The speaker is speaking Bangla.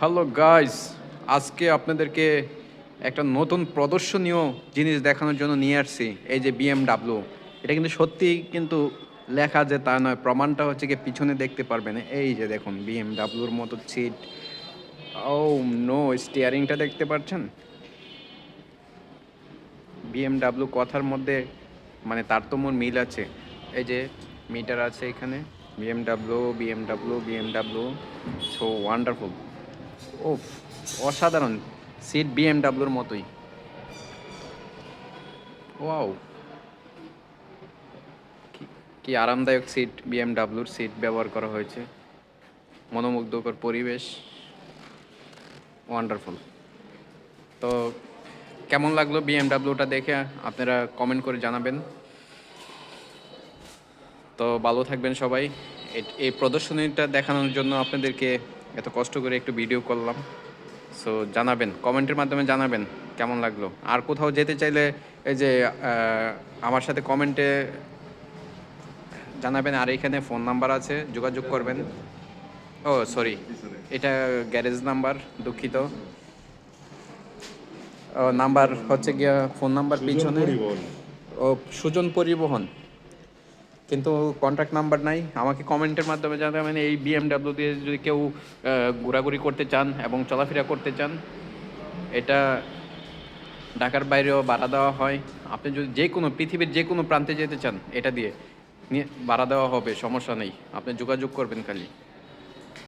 হ্যালো গাইস আজকে আপনাদেরকে একটা নতুন প্রদর্শনীয় জিনিস দেখানোর জন্য নিয়ে আসছি, এই যে বিএমডাব্লিউ এটা কিন্তু সত্যি কিন্তু লেখা যে তা নয়, প্রমাণটা হচ্ছে কি পিছনে দেখতে পারবেন। এই যে দেখুন বিএমডাব্লিউর মতো সিট ও নো স্টিয়ারিংটা দেখতে পাচ্ছেন? বিএমডাব্লিউ কথার মধ্যে মানে তারতম্য মিল আছে। এই যে মিটার আছে এখানে। BMW BMW BMW so wonderful ও, অসাধারণ। সিট বিএমডাব্লিউর মতোই। ওয়াও কি- আরামদায়ক সিট বিএমডাব্লিউর সিট ব্যবহার করা হয়েছে। মনোমুগ্ধকর পরিবেশ। ওয়ান্ডারফুল তো, কেমন লাগল বিএমডাব্লিউটা দেখে? আপনারা কমেন্ট করে জানাবেন। তো, ভালো থাকবেন সবাই। এই প্রদর্শনীটা দেখানোর জন্য আপনাদেরকে এত কষ্ট করে একটু ভিডিও করলাম। সো জানাবেন কমেন্টের মাধ্যমে জানাবেন কেমন লাগল। আর কোথাও যেতে চাইলে এই যে আমার সাথে কমেন্টে জানাবেন। আর এখানে ফোন নাম্বার আছে যোগাযোগ করবেন। ও সরি এটা গ্যারেজ নাম্বার দুঃখিত। ও, নাম্বার হচ্ছে গিয়া ফোন নাম্বার পিছনে। ও সুজন পরিবহন। কিন্তু কন্ট্যাক্ট নাম্বার নাই। আমাকে কমেন্টের মাধ্যমে জানাবেন এই বিএমডাব্লিউ দিয়ে যদি কেউ ঘোরাঘুরি করতে চান এবং চলাফেরা করতে চান, এটা ঢাকার বাইরেও ভাড়া দেওয়া হয়। আপনি যদি যে কোনো, পৃথিবীর যে কোনো প্রান্তে যেতে চান, এটা দিয়ে, নিয়ে ভাড়া দেওয়া হবে, সমস্যা নেই। আপনি যোগাযোগ করবেন খালি।